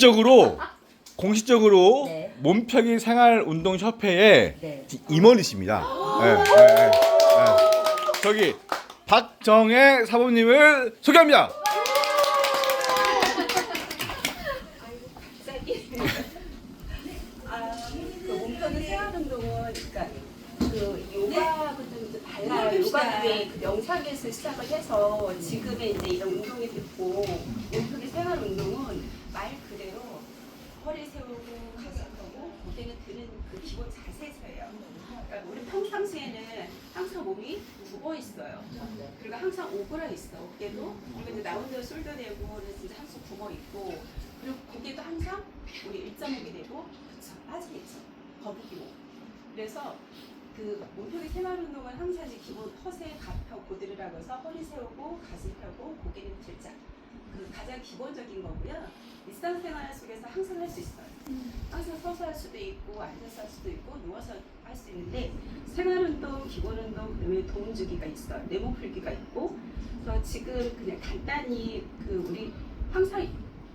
공식적으로 공식적으로 네. 몸편기 생활 운동 협회의 네. 임원이십니다. 네, 네, 네, 네. 저기 박정혜 사범님을 소개합니다. 아, 그 몸편의 생활 운동은 그러니까 그 요가부터 이제 달라요. 요가 뒤에 그 명상에서 시작을 해서 지금의 이제 이런 운동이 됐고 몸편의 생활 운동은 말 그대로 허리 세우고 가슴 펴고 고개는 드는 그 기본 자세에서예요. 그러니까 우리 평상시에는 항상 몸이 굽어 있어요. 그리고 항상 오그라 있어 어깨도. 그리고 이제 나 혼자 솔도 진짜 항상 굽어 있고. 그리고 고개도 항상 우리 일자목이 되고 그쵸 빠지겠죠. 거북이고 그래서 그 몸표기 생활 운동은 항상 기본 허세 가펴 고드르라고 해서 허리 세우고 가슴 펴고 고개는 들자 그 가장 기본적인 거고요 일상생활 속에서 항상 할 수 있어요 항상 서서 할 수도 있고 앉아서 할 수도 있고 누워서 할 수 있는데 생활운동, 기본운동, 그다음에 도움주기가 있어요. 내몸 풀기가 있고, 그래서 지금 그냥 간단히 그 우리 항상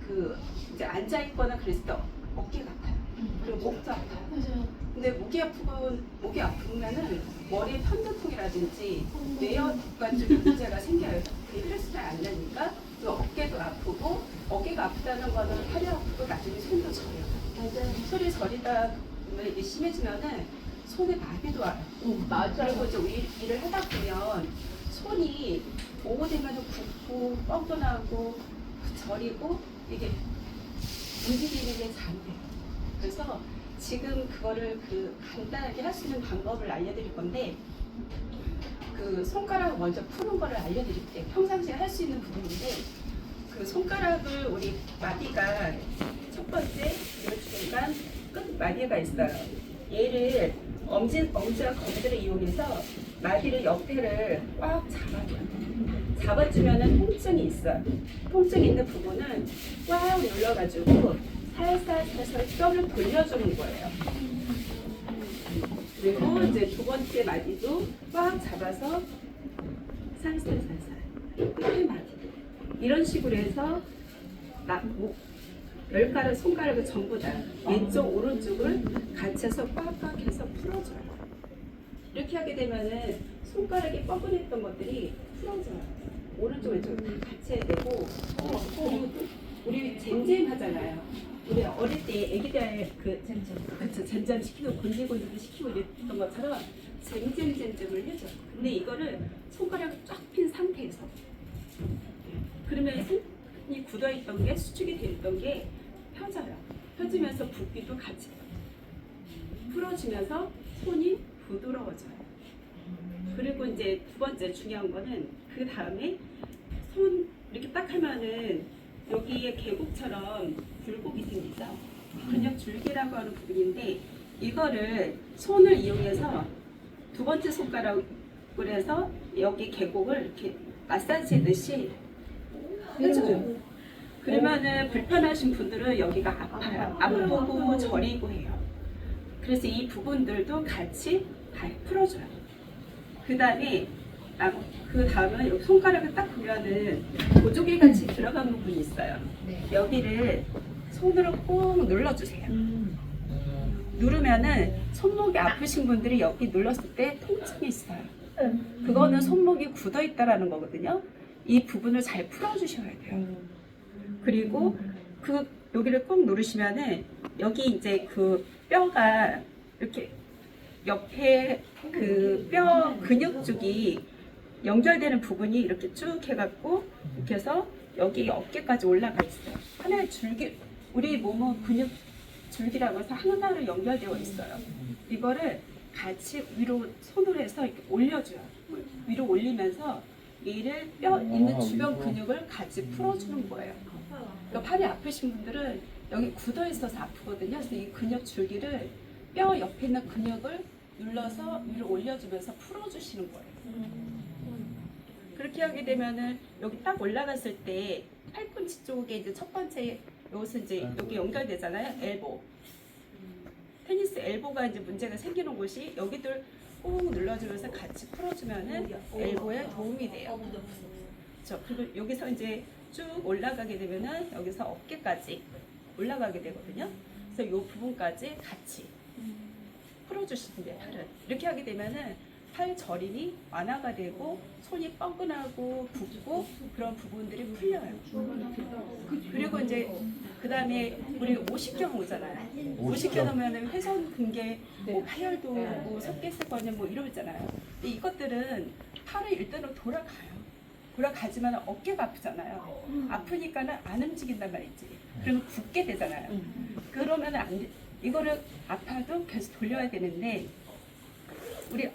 그 이제 앉아 있거나 그랬을 때 어깨가 아파요. 그리고 목도 아파요. 근데 목이 아프고 목이 아프면은 머리 편두통이라든지 뇌혈관 쪽에 문제가 생겨요. 그게 혈수가 안 나니까 또 어깨도 아프고 어깨가 아프다는 거는 팔이 아프고 나중에 손도 저려요. 손이 저리다 이게 심해지면은 손에 마비도 와요. 그리고 이제 일, 일을 하다 보면 손이 오후 되면 좀 붓고 뻥도 나고 저리고 이게 움직이는 게 잘 돼요. 그래서 지금 그거를 그 간단하게 할 수 있는 방법을 알려드릴 건데 그 손가락 먼저 푸는 거를 알려드릴게요. 평상시에 할 수 있는 부분인데 그 손가락을 우리 마디가 첫 번째 이렇게 끝 마디가 있어요. 얘를 엄지 엄지와 검지를 이용해서 마디를 옆에를 꽉 잡아줘요. 잡아주면은 통증이 있어요. 통증 있는 부분은 꽉 눌러가지고 살살 살살 뼈를 돌려주는 거예요. 그리고 이제 두 번째 마디도 꽉 잡아서 살살 살살 끝에 마디도 이런 식으로 해서 나, 목, 열가락 손가락을 전부 다 왼쪽 오른쪽을 같이 해서 꽉꽉 해서 풀어줘요. 이렇게 하게 되면은 손가락이 뻐근했던 것들이 풀어져요. 오른쪽 왼쪽 다 같이 해야 되고 그리고 또 우리 잼잼 하잖아요. 우리 어릴 때 애기들 그 잼잼 그쵸 잼잼 시키고 곤질곤질 시키고 이랬던 것처럼 잼잼잼잼을 해줘. 근데 이거를 손가락을 쫙핀 상태에서 그러면 손이 굳어 있던 게 수축이 돼 있던 게 펴져요. 펴지면서 붓기도 같이 풀어지면서 손이 부드러워져요. 그리고 이제 두 번째 중요한 거는 그 다음에 손 이렇게 딱 하면은 여기에 계곡처럼 굴곡이 생기죠. 근육 줄기라고 하는 부분인데 이거를 손을 이용해서 두 번째 손가락을 해서 여기 계곡을 이렇게 마사지 하듯이 해줘요. 그러면은 불편하신 분들은 여기가 아파요. 아프고 저리고 해요. 그래서 이 부분들도 같이 다 풀어줘요. 그 다음에 그 다음은 여기 손가락을 딱 보면은 보조개 같이 들어간 부분이 있어요. 여기를 손으로 꼭 눌러주세요. 누르면은 손목이 아프신 분들이 여기 눌렀을 때 통증이 있어요. 그거는 손목이 굳어 있다라는 거거든요. 이 부분을 잘 풀어주셔야 돼요. 그리고 그 여기를 꼭 누르시면은 여기 이제 그 뼈가 이렇게 옆에 그 뼈 근육 쪽이 연결되는 부분이 이렇게 쭉 해갖고 이렇게 해서 여기 어깨까지 올라가 있어요. 하나의 줄기 우리 몸은 근육 줄기라고 해서 하나로 연결되어 있어요. 이거를 같이 위로 손으로 해서 이렇게 올려줘요. 위로 올리면서 이를 뼈 있는 주변 근육을 같이 풀어주는 거예요. 그러니까 팔이 아프신 분들은 여기 굳어 있어서 아프거든요. 그래서 이 근육 줄기를 뼈 옆에 있는 근육을 눌러서 위로 올려주면서 풀어주시는 거예요. 그렇게 하게 되면은 여기 딱 올라갔을 때 팔꿈치 쪽에 이제 첫 번째 여기서 이제 여기 연결되잖아요. 엘보. 테니스 엘보가 이제 문제가 생기는 곳이 여기들 꾹 눌러주면서 같이 풀어주면은 엘보에 도움이 돼요. 그렇죠. 그리고 여기서 이제 쭉 올라가게 되면은 여기서 어깨까지 올라가게 되거든요. 그래서 이 부분까지 같이 풀어주시면 돼요. 팔을 이렇게 하게 되면은 팔 저림이 완화가 되고 손이 뻐근하고 붓고 그런 부분들이 풀려요. 그리고 이제 그 다음에 우리 50견 오잖아요. 50견 오면은 회선 근개, 뭐 파열도 오고 석계세관염 뭐 이러고 있잖아요. 근데 이것들은 팔을 일단은 돌아가요. 돌아가지만 어깨가 아프잖아요. 아프니까는 안 움직인단 말이지. 그러면 굳게 되잖아요. 그러면 안 돼. 이거를 아파도 계속 돌려야 되는데 우리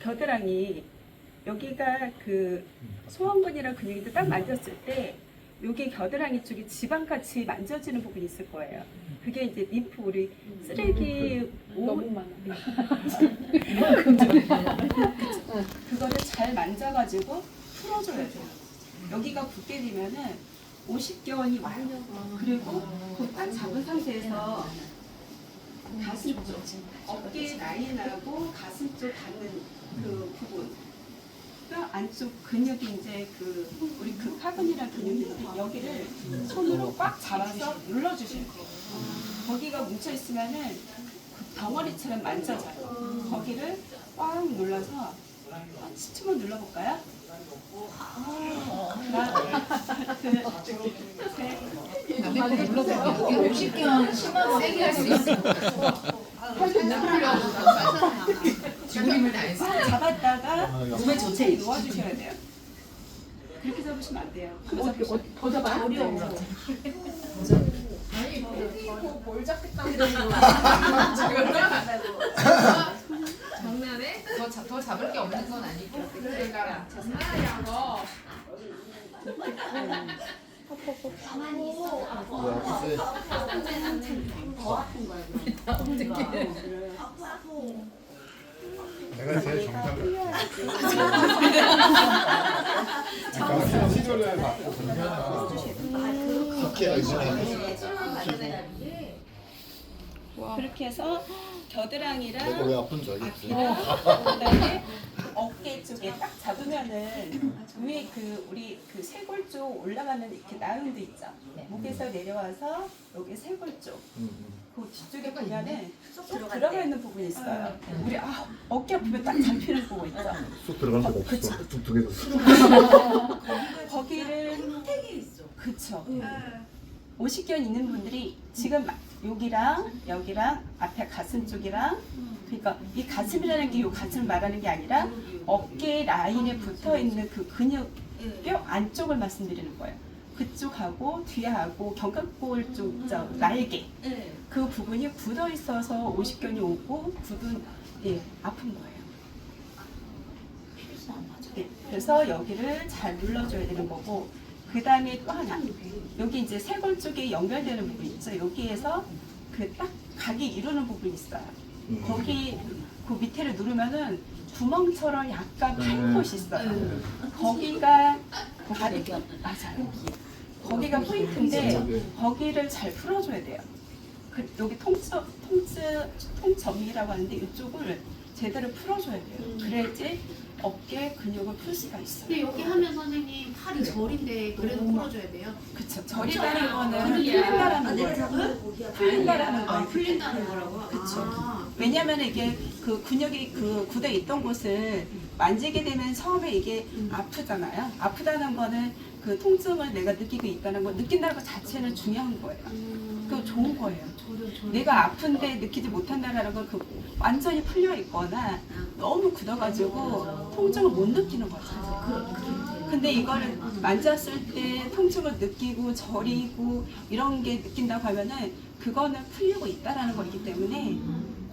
겨드랑이 여기가 그 소원근이랑 근육인데 딱 만졌을 때 여기 겨드랑이 쪽에 지방같이 만져지는 부분이 있을 거예요. 그게 이제 림프 우리 쓰레기 옷 그거를 잘 만져가지고 풀어줘야 돼요. 여기가 굳게 되면은 50견이 와요. 그리고 그딱 잡은 상태에서 가슴 쪽, 어깨 라인하고 가슴 쪽 닿는 그 부분. 뼈 안쪽 근육이 이제 그 우리 그 카근이라는 근육인데 여기를 손으로 꽉 잡아서 눌러주시는 거예요. 거기가 뭉쳐 있으면은 그 덩어리처럼 만져져요. 거기를 꽉 눌러서 한 10초만 눌러볼까요? 하나, 둘, 셋, 나한테 불러서 이게 50견 심하고 세게 할 수 있어. 죽으림을 다 했어. 꽉 잡았다가 몸에 좋대. 천천히 놓아주셔야 돼요. 그렇게 잡으시면 안 돼요. 그래서 더 잡아? 어려워. 장난해? 더, 잡- 더 잡을 게 없는 건 아니고 그러니까 장난이야 너. 내가 제일 정상. 그러니까 치료를 받고 그러면 학회가 있으면 그렇게 해서 겨드랑이랑 왜 아픈지 알겠지. 그다음에 어깨 쪽에 딱 잡으면은 위에 그 우리 그 쇄골 쪽 올라가는 이렇게 라운드 있죠. 목에서 내려와서 여기 쇄골 쪽. 음, 그 뒤쪽에 보면은 쏙 들어가 있는 부분이 있어요. 우리 아 어깨 아프면 딱 잡히는 부분 있죠. 쑥 들어가는 데가 없어. 뚱뚱해서. 거기를 그쵸. 오십견 있는 분들이 지금 여기랑 여기랑 앞에 가슴 쪽이랑 그러니까 이 가슴이라는 게 이 가슴을 말하는 게 아니라 어깨 라인에 붙어 있는 그 근육 뼈 안쪽을 말씀드리는 거예요. 그쪽하고 뒤하고 견갑골 쪽 저, 날개 그 부분이 굳어 있어서 오십견이 오고 굳은 예 아픈 거예요. 네, 그래서 여기를 잘 눌러줘야 되는 거고 그 다음에 또 하나 여기 이제 쇄골 쪽에 연결되는 부분 있죠 여기에서 그 딱 각이 이루는 부분이 있어요 음. 거기 그 밑에를 누르면은 구멍처럼 약간 파인 곳이 있어요 거기가 다리 맞아요 거기가 포인트인데 거기를 잘 풀어줘야 돼요 그 여기 통증 통증 통점이라고 하는데 이쪽을 제대로 풀어줘야 돼요 그래야지 어깨 근육을 풀 수가 있어요 근데 여기 하면 선생님 팔이 절인데 그래도 풀어줘야 돼요. 그쵸. 절이라는 거는. 풀린다라는 거예요. 풀린다라는 아 거예요. 풀린다는 거라고. 그쵸. 아, 왜냐면 이게 그 근육이 그 굳어 있던 곳을 만지게 되면 처음에 이게 아프잖아요. 아프다는 거는 그 통증을 내가 느끼고 있다는 거, 느낀다는 것 자체는 중요한 거예요. 그 좋은 거예요. 내가 아픈데 느끼지 못한다는 건그 완전히 풀려 있거나 너무 굳어가지고 통증을 못 느끼는 거죠. 근데 이거를 만졌을 때 통증을 느끼고 저리고 이런 게 느낀다고 하면은 그거는 풀리고 있다라는 거기 때문에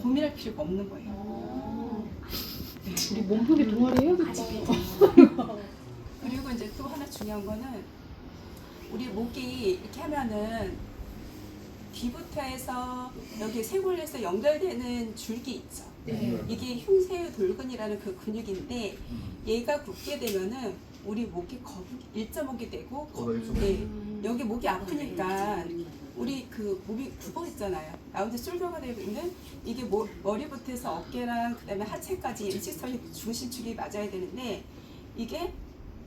고민할 필요가 없는 거예요. 우리 몸풀기 동아리 해야겠다. 이제 또 하나 중요한 거는 우리 목이 이렇게 하면은 뒤부터 해서 여기 쇄골에서 연결되는 줄기 있죠. 네. 이게 흉쇄 돌근이라는 그 근육인데 얘가 굳게 되면은 우리 목이 일자목이 되고. 네, 여기 목이 아프니까 우리 그 목이 굽어 있잖아요. 라운드 쏠겨가 되고 있는 이게 모, 머리부터 해서 어깨랑 그다음에 하체까지 일직선이 중심축이 맞아야 되는데 이게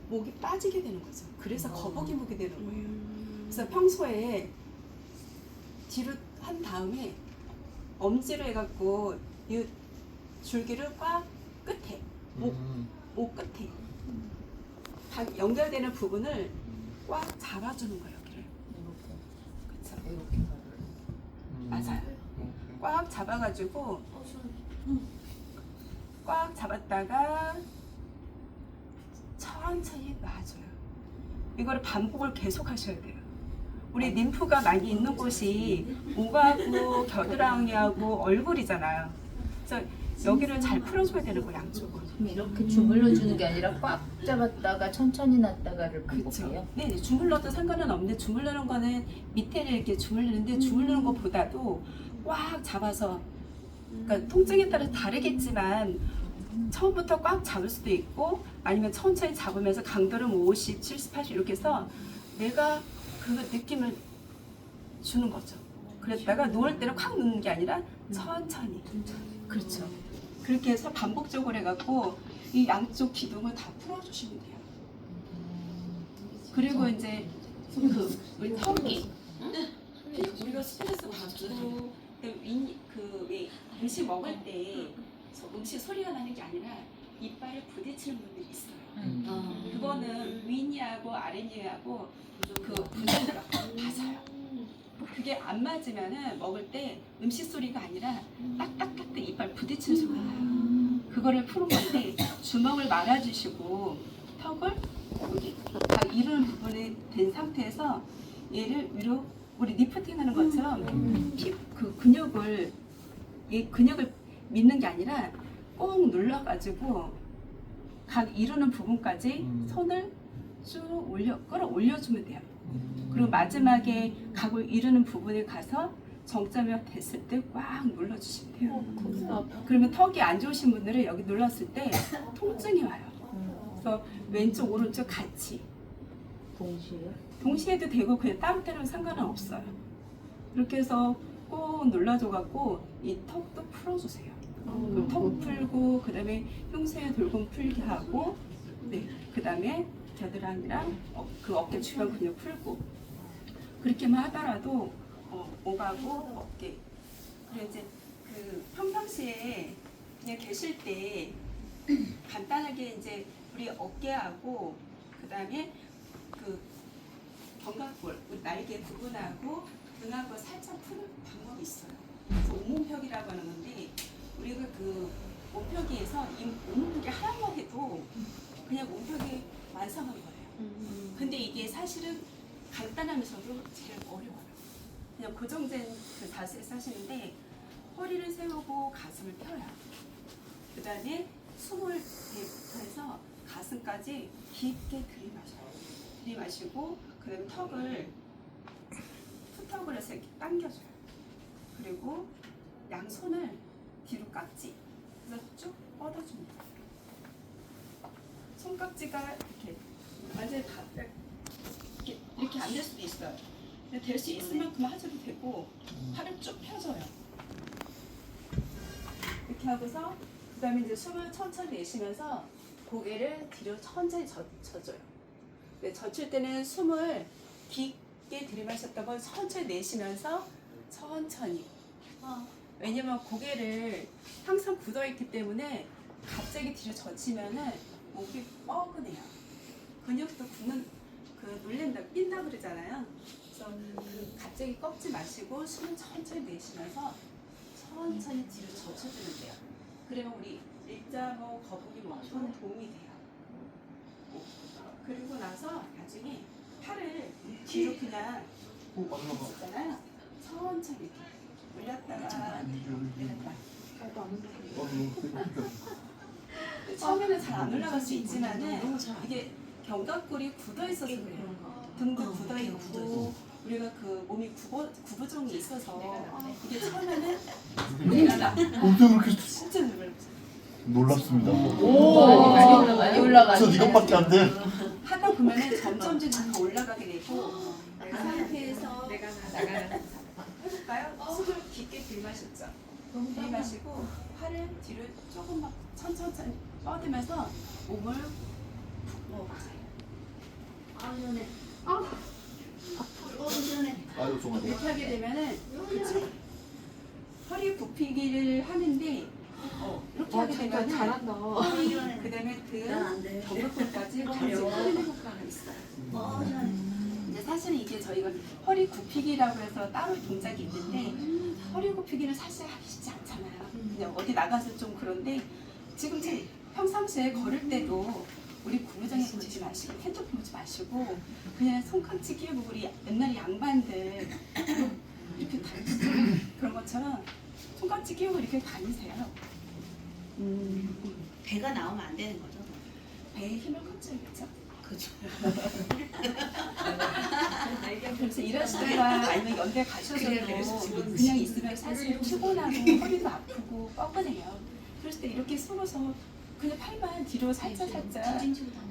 목이 빠지게 되는 거죠. 그래서 거북이 목이 되는 거예요. 그래서 평소에 뒤로 한 다음에 엄지로 해갖고 이 줄기를 꽉 끝에 목, 목 끝에. 다 연결되는 부분을 꽉 잡아주는 거예요 여기를. 그쵸? 맞아요. 꽉 잡아가지고 꽉 잡았다가 천천히 놔줘요. 이거를 반복을 계속 하셔야 돼요. 우리 림프가 많이 있는 곳이 목하고 겨드랑이하고 얼굴이잖아요. 그래서 여기를 잘 풀어줘야 되는 거 양쪽으로. 이렇게 주물러 주는 게 아니라 꽉 잡았다가 천천히 놨다가를 그렇죠. 반복해요. 네, 주물러도 상관은 없는데 주물르는 거는 밑에를 이렇게 주물르는데 주물르는 것보다도 꽉 잡아서 그러니까 통증에 따라 다르겠지만 처음부터 꽉 잡을 수도 있고 아니면 천천히 잡으면서 강도를 뭐 50, 70, 80 이렇게 해서 내가 그 느낌을 주는 거죠. 그랬다가 누울 때는 콱 누는 게 아니라 천천히. 그렇죠. 그렇게 해서 반복적으로 해갖고 이 양쪽 기둥을 다 풀어주시면 돼요. 그리고 이제 그 우리 턱이 우리가 스트레스 받고 그왜 음식 먹을 때 소- 음식 소리가 나는 게 아니라 이빨에 부딪히는 분들이 있어요. 그거는 윗니하고 아랫니하고 그 부정가 맞아요. 그게 안 맞으면은 먹을 때 음식 소리가 아니라 딱딱딱딱 이빨 부딪히는 소리가 나요. 그거를 푸는 건데 주먹을 말아주시고 턱을 여기 다 이루는 부분이 된 상태에서 얘를 위로 우리 리프팅 하는 것처럼 피, 그 근육을 이 근육을 믿는 게 아니라 꼭 눌러가지고 각 이루는 부분까지 손을 쭉 올려 끌어 올려주면 돼요. 그리고 마지막에 각을 이루는 부분에 가서 정점이 됐을 때 꽉 눌러주시면 돼요. 그러면 턱이 안 좋으신 분들은 여기 눌렀을 때 통증이 와요. 그래서 왼쪽 오른쪽 같이 동시에. 동시에도 되고 그냥 따로 따로 상관은 없어요. 이렇게 해서 꼭 눌러줘갖고 이 턱도 풀어주세요. 그 턱 풀고 그다음에 흉쇄 돌공 풀게 하고 네 그다음에 겨드랑이랑 어, 그 어깨 주변 근육 풀고. 그렇게만 하더라도 어, 목하고 어깨. 그리고 이제 그 평상시에 그냥 계실 때 간단하게 이제 우리 어깨하고 그다음에 그 견갑골 우리 날개 부분하고 등하고 살짝 푸는 방법이 있어요. 그래서 온몸펴기라고 하는 건데 우리가 그 몸펴기에서 이 온몸펴기 하나만 해도 그냥 몸펴기 완성한 거예요. 근데 이게 사실은 간단하면서도 제일 어려워요. 그냥 고정된 그 자세에서 하시는데 허리를 세우고 가슴을 펴요. 그 다음에 숨을 배부터 해서 가슴까지 깊게 들이마셔요. 들이마시고 그 다음에 턱을 푸턱을 해서 이렇게 당겨줘요. 그리고 양손을 뒤로 깍지 그래서 쭉 뻗어줍니다. 손깍지가 이렇게 완전히 다 이렇게, 이렇게 안 될 수도 있어요. 근데 될 수 있을 만큼 하셔도 되고 팔을 쭉 펴줘요. 이렇게 하고서 그 다음에 이제 숨을 천천히 내쉬면서 고개를 뒤로 천천히 젖, 젖어요. 네, 젖힐 때는 숨을 깊 게 들이마셨다가 천천히 내쉬면서 천천히. 왜냐면 고개를 항상 굳어 있기 때문에 갑자기 뒤로 젖히면은 목이 뻐근해요. 근육도 굳는 그 눌린다 삔다 그러잖아요. 그래서 그 갑자기 꺾지 마시고 숨을 천천히 내쉬면서 천천히 뒤로 젖혀주면 돼요. 그러면 우리 일자목 거북이 목표는 도움이 돼요. 그리고 나서 나중에 팔을 뒤로 그냥 있잖아요. 천천히 이렇게 올렸다가 내렸다. 처음에는 잘 안 올라갈 수 있지만은 이게 견갑골이 굳어 있어서 그래요. 등도 굳어 있고 우리가 그 몸이 구부, 구부정이 있어서 이게 처음에는 올라가 엄청 그렇게 진짜 놀랐어요. 놀랍습니다. 오, 많이 올라 많이 올라가네. 전 이것밖에 안 돼. 보면은 점점 점점 더 올라가게 되고 그 상태에서 내가 나가는 해볼까요? 숨을 깊게 들이마셨죠? 들이마시고 팔을 뒤로 조금만 천천히 뻗으면서 몸을 푹. 아, 시원해. 아, 어, 시원해. 아유 정말. 이렇게 하게 되면은 그치? 허리 굽히기를 하는데 어, 이렇게 하게 되면 잘한다. 허리 그다음에 등 경부근까지 같이 푸는 효과가 있어요. 이제 사실은 이게 저희가 허리 굽히기라고 해서 따로 동작이 있는데 허리 굽히기는 사실 하기 쉽지 않잖아요. 그냥 어디 나가서 좀 그런데 지금 제 평상시에 걸을 때도 우리 구부정에 보지 마시고 핸드폰 보지 마시고 그냥 손깍지 끼고 우리 옛날 양반들 이렇게 다니시죠 그런 것처럼 손깍지 끼고 이렇게 다니세요. 배가 나오면 안 되는 거죠? 배에 힘을 컨트롤했죠. 그죠. 그래서 일하시다가 아니면 연대 가셔서도 그냥 있으면 사실 피곤하고 허리도 아프고 뻐근해요. 그랬을 때 이렇게 숨어서 그냥 팔만 뒤로 살짝 살짝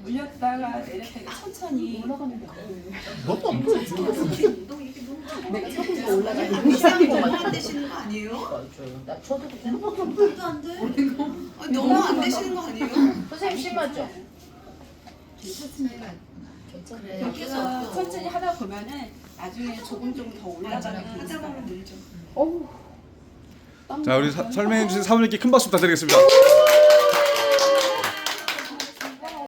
올렸다가 내렸다가 천천히 올라가는 거. 너도 안 보여. 내가 처음에 올라가는 이상한 거안 되시는 거 아니에요? 맞아요. 나 저도 그냥 말도 안 돼. 아니, 너무 안 되시는 거 아니에요? 선생님 심하죠? 괜찮습니다. 괜찮아요. 이렇게 해서 천천히 하다 보면은 나중에 조금 조금 더 올라가는 게 하다 보면. 늘죠. 자 우리 사- 설명해 주신 사모님께 큰 박수 부탁드리겠습니다.